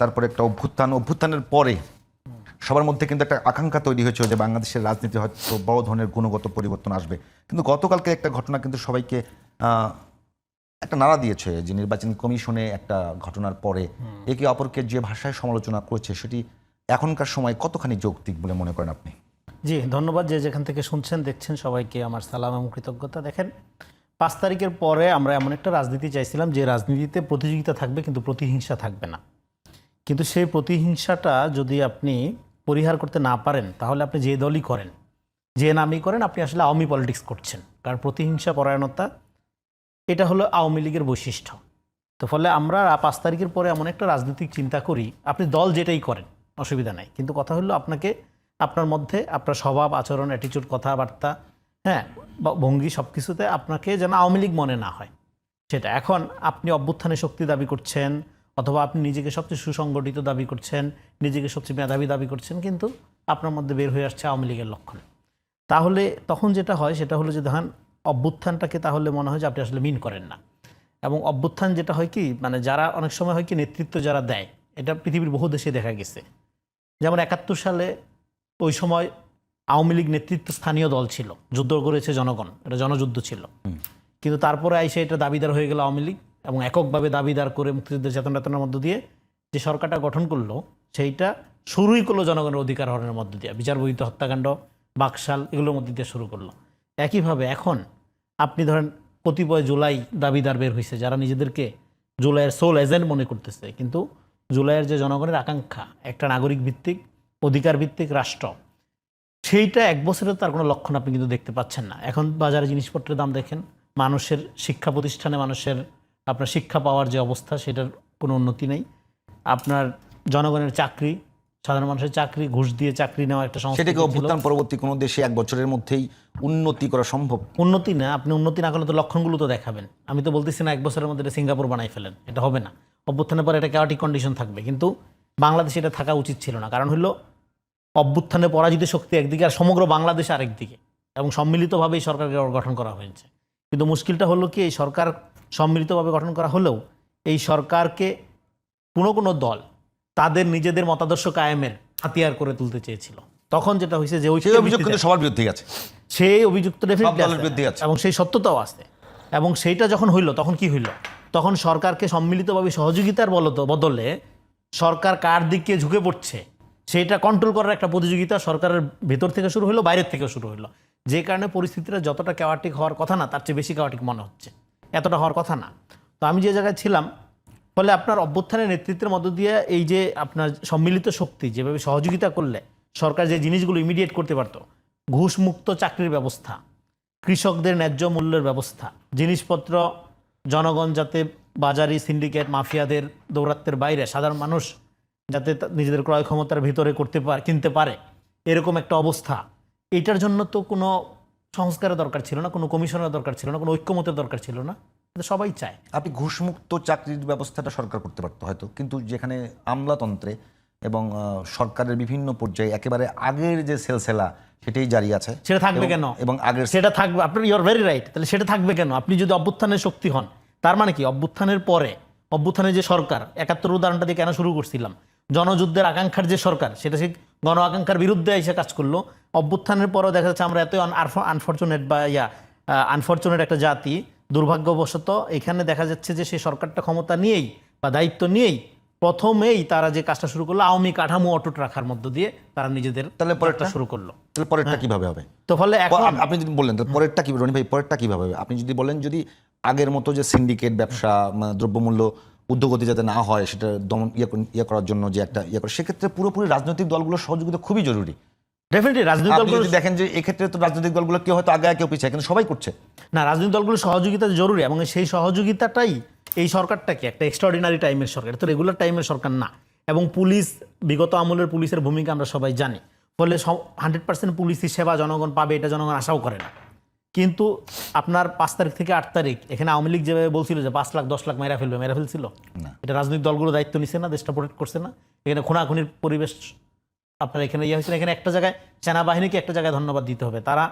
তারপরে একটা অভ্যুত্থান অভ্যুত্থানের পরে সবার মধ্যে কিন্তু একটা আকাঙ্ক্ষা তৈরি হয়েছিল যে বাংলাদেশের রাজনীতি হয়তো বড় ধরনের গুণগত পরিবর্তন আসবে। কিন্তু গতকালকে একটা ঘটনা কিন্তু সবাইকে একটা নাড়া দিয়েছে যে নির্বাচন কমিশনে একটা ঘটনার পরে একে অপরকে যে ভাষায় সমালোচনা করেছে সেটি এখনকার সময় কতখানি যৌক্তিক বলে মনে করেন আপনি? জি ধন্যবাদ যে যেখান থেকে শুনছেন দেখছেন সবাইকে আমার সালাম এবং কৃতজ্ঞতা। দেখেন পাঁচ তারিখের পরে আমরা এমন একটা রাজনীতি চাইছিলাম যে রাজনীতিতে প্রতিযোগিতা থাকবে কিন্তু প্রতিহিংসা থাকবে না। কিন্তু সেই প্রতিহিংসাটা যদি আপনি পরিহার করতে না পারেন, তাহলে আপনি যে দলই করেন, যে নামই করেন, আপনি আসলে আওয়ামী পলিটিক্স করছেন। কারণ প্রতিহিংসা, পরায়ণতা, এটা হলো আওয়ামী লীগের বৈশিষ্ট্য। তো ফলে আমরা পাঁচ তারিখের পরে এমন একটা রাজনৈতিক চিন্তা করি, আপনি দল যেটাই করেন, অসুবিধা নাই। কিন্তু কথা হলো আপনাকে, আপনার মধ্যে আপনার স্বভাব, আচরণ অ্যাটিচিউড কথাবার্তা হ্যাঁ ভঙ্গি সব কিছুতে আপনাকে যেন আওয়ামী লীগ মনে না হয়। সেটা এখন আপনি অভ্যুত্থানে শক্তি দাবি করছেন অথবা আপনি নিজেকে সবচেয়ে সুসংগঠিত দাবি করছেন নিজেকে সবচেয়ে মেধাবী দাবি করছেন কিন্তু আপনার মধ্যে বের হয়ে আসছে আওয়ামী লীগের লক্ষণ। তাহলে তখন যেটা হয় সেটা হলো যে দেখেন অভ্যুত্থানটাকে তাহলে মনে হয় যে আপনি আসলে মিন করেন না। এবং অভ্যুত্থান যেটা হয় কি মানে যারা অনেক সময় হয় কি নেতৃত্ব যারা দেয় এটা পৃথিবীর বহু দেশে দেখা গেছে। যেমন একাত্তর সালে ওই সময় আওয়ামী লীগ নেতৃত্ব স্থানীয় দল ছিল যুদ্ধ করেছে জনগণ এটা জনযুদ্ধ ছিল। কিন্তু তারপরে আইসে এটা দাবিদার হয়ে গেল আওয়ামী লীগ। এবং এককভাবে দাবিদার করে মুক্তিযুদ্ধের চেতন চেতনার মধ্য দিয়ে যে সরকারটা গঠন করল, সেইটা শুরুই করল জনগণের অধিকার হরণের মধ্য দিয়ে। বিচার বহিত হত্যাকাণ্ড, বাকশাল, এগুলোর মধ্যে দিয়ে শুরু করল। একইভাবে এখন আপনি ধরেন কতিপয় জুলাই দাবিদার বের হয়েছে যারা নিজেদেরকে জুলাইয়ের সোল এজেন্ট মনে করতেছে। কিন্তু জুলাইয়ের যে জনগণের আকাঙ্ক্ষা, একটা নাগরিক ভিত্তিক, অধিকার ভিত্তিক রাষ্ট্র, সেইটা এক বছরে তার কোনো লক্ষণ আপনি কিন্তু দেখতে পাচ্ছেন না। এখন বাজারে জিনিসপত্রের দাম দেখেন, মানুষের শিক্ষা প্রতিষ্ঠানে মানুষের আপনার শিক্ষা পাওয়ার যে অবস্থা সেটার কোনো উন্নতি নেই। আপনার জনগণের চাকরি সাধারণ মানুষের চাকরি ঘুষ দিয়ে চাকরি নেওয়া একটা সংস্কৃতি সেটাকে অভ্যুত্থান পরবর্তী কোনো দেশে এক বছরের মধ্যেই উন্নতি করা সম্ভব? উন্নতি না আপনি উন্নতি না করলে তো লক্ষণগুলো তো দেখাবেন। আমি তো বলতেছি না এক বছরের মধ্যে এটা সিঙ্গাপুর বানাই ফেলেন এটা হবে না। অভ্যুত্থানের পরে এটা কেওয়াটিক কন্ডিশন থাকবে কিন্তু বাংলাদেশে এটা থাকা উচিত ছিল না। কারণ হলো অভ্যুত্থানে পরাজিত শক্তি একদিকে আর সমগ্র বাংলাদেশ আরেকদিকে এবং সম্মিলিতভাবে এই সরকারকে গঠন করা হয়েছে। কিন্তু মুশকিলটা হলো কি এই সরকার সম্মিলিতভাবে গঠন করা হলেও এই সরকারকে কোনো কোনো দল তাদের নিজেদের মতাদর্শ কায়েমের হাতিয়ার করে তুলতে চেয়েছিল। তখন যেটা হয়েছে যে ওই অভিযোগ কিন্তু সবার বিরুদ্ধে আছে। সেই অভিযুক্ত আছে। এবং সেই সত্যতাও আছে। এবং সেইটা যখন হইল তখন কি হইল? তখন সরকারকে সম্মিলিতভাবে সহযোগিতার বলত বদলে সরকার কার দিকে ঝুঁকে পড়ছে সেটা কন্ট্রোল করার একটা প্রতিযোগিতা সরকারের ভেতর থেকে শুরু হলো বাইরের থেকে শুরু হলো যে কারণে পরিস্থিতিটা যতটা কেওয়াটিক হওয়ার কথা না তার চেয়ে বেশি কেওয়াটিক মনে হচ্ছে। এতটা হওয়ার কথা না। তো আমি যে জায়গায় ছিলাম, ফলে আপনার অভ্যুত্থানের নেতৃত্বের মধ্য দিয়ে এই যে আপনার সম্মিলিত শক্তি যেভাবে সহযোগিতা করলে সরকার যে জিনিসগুলো ইমিডিয়েট করতে পারতো, ঘুষমুক্ত চাকরির ব্যবস্থা, কৃষকদের ন্যায্য মূল্যের ব্যবস্থা, জিনিসপত্র, জনগণ যাতে বাজারি সিন্ডিকেট মাফিয়াদের দৌরাত্মের বাইরে, সাধারণ মানুষ যাতে নিজেদের ক্রয় ক্ষমতার ভিতরে করতে পারে, কিনতে পারে, এরকম একটা অবস্থা। এইটার জন্য তো কোনো সংস্কারের দরকার ছিল না কোনো কমিশনের দরকার ছিল না কোনো ঐক্যমতের দরকার ছিল না। সবাই চায়। আপনি ঘুষমুক্ত চাকরির ব্যবস্থাটা সরকার করতে পারতো হয়তো কিন্তু যেখানে আমলাতন্ত্রে এবং সরকারের বিভিন্ন পর্যায়ে একেবারে আগের যে সেলসেলা সেটাই জারি আছে। সেটা থাকবে কেন? এবং আগের সেটা থাকবে আপনার ইউর ভেরি রাইট তাহলে সেটা থাকবে কেন? আপনি যদি অভ্যুত্থানের শক্তি হন তার মানে কি? অভ্যুত্থানের পরে অভ্যুত্থানের যে সরকার একাত্তর উদাহরণটা দিয়ে কেন শুরু করছিলাম? জনযুদ্ধের আকাঙ্ক্ষার যে সরকার সেটা সেই গণ আকাঙ্ক্ষার বিরুদ্ধে এসে কাজ করল। অভ্যুত্থানের পরেও দেখা যাচ্ছে আমরা এত আনফর্চুনেট বা ইয়া আনফর্চুনেট একটা জাতি দুর্ভাগ্যবশত এখানে দেখা যাচ্ছে যে সেই সরকারটা ক্ষমতা নিয়েই বা দায়িত্ব নিয়েই প্রথমেই তারা যে কাজটা শুরু করল আওয়ামী কাঠামো অটুট রাখার মধ্য দিয়ে তারা নিজেদের তাহলে পরেরটা? শুরু করল। তাহলে পরেরটা কীভাবে হবে? তো ফলে এখন আপনি যদি বললেন তাহলে পরেরটা কি রনি ভাই পরেরটা কীভাবে হবে? আপনি যদি বলেন যদি আগের মতো যে সিন্ডিকেট ব্যবসা দ্রব্যমূল্য উদ্যোগতি যাতে না হয় সেটা দমন ইয়ে ইয়ে করার জন্য যে একটা ইয়ে করে সেক্ষেত্রে পুরোপুরি রাজনৈতিক দলগুলোর সহযোগিতা খুবই জরুরি। ডেফিনেটলি রাজনৈতিক দলগুলো দেখেন যে এক্ষেত্রে তো রাজনৈতিক দলগুলো কেউ হয়তো আগে কেউ পিছিয়ে কিন্তু সবাই করছে। না রাজনৈতিক দলগুলো সহযোগিতা জরুরি এবং সেই সহযোগিতাটাই এই সরকারটাকে একটা এক্সট্রাঅর্ডিনারি টাইমের সরকার এটা তো রেগুলার টাইমের সরকার না। এবং পুলিশ বিগত আমলের পুলিশের ভূমিকা আমরা সবাই জানি। ফলে সব হান্ড্রেড পার্সেন্ট পুলিশি সেবা জনগণ পাবে এটা জনগণ আশাও করে না। কিন্তু আপনার পাঁচ তারিখ থেকে আট তারিখ এখানে আওয়ামী লীগ যেভাবে বলছিল যে পাঁচ লাখ দশ লাখ মেরা ফেলবে মেরা ফেলছিল। না। এটা রাজনৈতিক দলগুলো দায়িত্ব নিচ্ছে না দেশটা প্রোটেক্ট করছে না। এখানে খুনাখুনির পরিবেশ আপনার এখানে ইয়ে হয়েছিল। এখানে একটা জায়গায় সেনাবাহিনীকে একটা জায়গায় ধন্যবাদ দিতে হবে। তারা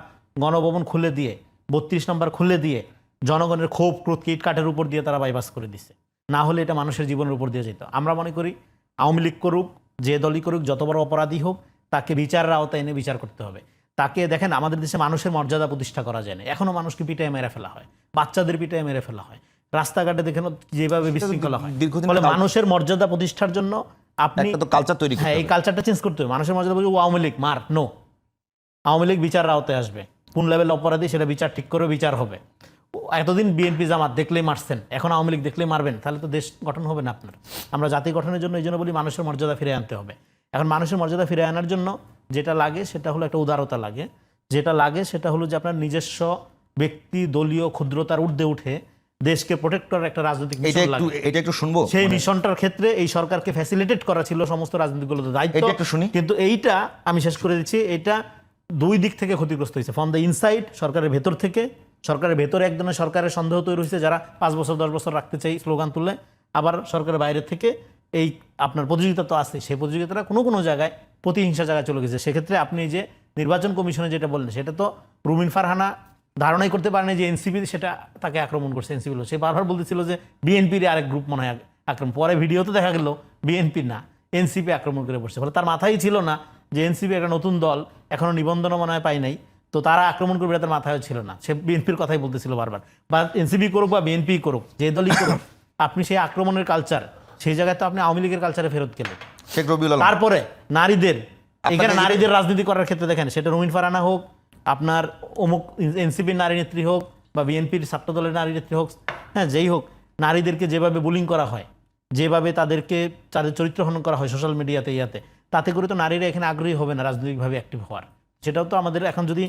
গণভবন খুলে দিয়ে বত্রিশ নম্বর খুলে দিয়ে জনগণের ক্ষোভ ক্রোধ ইট কাঠের উপর দিয়ে তারা বাইপাস করে দিচ্ছে না হলে এটা মানুষের জীবনের উপর দিয়ে যেত। আমরা মনে করি আওয়ামী লীগ করুক যে দলই করুক যত বড় অপরাধী হোক তাকে বিচারের আওতায় এনে বিচার করতে হবে। তাকে দেখেন আমাদের দেশে মানুষের মর্যাদা প্রতিষ্ঠা করা যায় না। এখনও মানুষকে পিটায় মেরে ফেলা হয়। বাচ্চাদের পিটায় মেরে ফেলা হয়। রাস্তাঘাটে দেখেন যেভাবে বিশৃঙ্খলা হয়। দীর্ঘদিন মানুষের মর্যাদা প্রতিষ্ঠার জন্য আপনি তো কালচার তৈরি হ্যাঁ এই কালচারটা চেঞ্জ করতে হবে। মানুষের মর্যাদা বলছে ও আওয়ামী লীগ মার নো আওয়ামী লীগ বিচার আওতায় আসবে। কোন লেভেল অপরাধী সেটা বিচার ঠিক করে বিচার হবে। ও এতদিন বিএনপি জামাত দেখলেই মারছেন। এখন আওয়ামী লীগ দেখলেই মারবেন। তাহলে তো দেশ গঠন হবে না আপনার। আমরা জাতি গঠনের জন্য এই জন্য বলি মানুষের মর্যাদা ফিরে আনতে হবে। এখন মানুষের মর্যাদা ফিরে আনার জন্য যেটা লাগে সেটা হলো একটা উদারতা লাগে। যেটা লাগে সেটা হলো যে আপনার নিজস্ব ব্যক্তি দলীয় ক্ষুদ্রতার ঊর্ধ্বে উঠে দেশকে প্রোটেক্ট করার একটা রাজনৈতিক এটা মিশন একটু লাগে। এটা একটু শুনব? সেই মিশনটার ক্ষেত্রে এই সরকারকে ফ্যাসিলিটেট করা ছিল সমস্ত রাজনীতিগুলোতে দায়িত্ব। এটা একটু শুনি। কিন্তু এইটা আমি শেষ করে দিচ্ছি এটা দুই দিক থেকে ক্ষতিগ্রস্ত হয়েছে। ফ্রম দ্য ইনসাইড সরকারের ভেতর থেকে সরকারের ভেতরে এক ধরনের সরকারের সন্দেহ তৈরি হয়েছে যারা পাঁচ বছর দশ বছর রাখতে চাই স্লোগান তুলে আবার সরকারের বাইরে থেকে এই আপনার প্রতিযোগিতা তো আছে, সেই প্রতিযোগিতাটা কোনো কোনো জায়গায় প্রতিহিংসা জায়গায় চলে গেছে। সেক্ষেত্রে আপনি যে নির্বাচন কমিশনে যেটা বললেন, সেটা তো রুমিন ফারহানা ধারণাই করতে পারেনি যে এনসিপি সেটা তাকে আক্রমণ করছে এনসিপি সে বারবার বলতেছিল যে বিএনপির আরেক গ্রুপ মনে হয় আক্রমণ। পরে ভিডিওতে দেখা গেল বিএনপি না এনসিপি আক্রমণ করে বসছে। ফলে তার মাথায় ছিল না যে এনসিপি একটা নতুন দল এখনও নিবন্ধনও মনে হয় পাই নাই। তো তারা আক্রমণ করবে তার মাথায় ছিল না। সে বিএনপির কথাই বলতেছিল বারবার। বা এনসিপি করুক বা বিএনপি করুক, যে দলই করুক, আপনি সেই আক্রমণের কালচার সেই জায়গায় তো আপনি আওয়ামী লীগের কালচারে ফেরত গেলেন। শেখ রবিউল তারপরে নারীদের এখানে নারীদের রাজনীতি করার ক্ষেত্রে দেখেন সেটা রুমিন ফারানা হোক আপনার অমুক এনসিপির নারী নেত্রী হোক বা বিএনপির ছাত্র দলের নারী নেত্রী হোক হ্যাঁ যেই হোক নারীদেরকে যেভাবে বুলিং করা হয় যেভাবে তাদেরকে তাদের চরিত্র হনন করা হয় সোশ্যাল মিডিয়াতে ইয়াতে তাতে করে তো নারীরা এখানে আগ্রহী হবে না রাজনৈতিকভাবে অ্যাক্টিভ হওয়ার। সেটাও তো আমাদের এখন যদি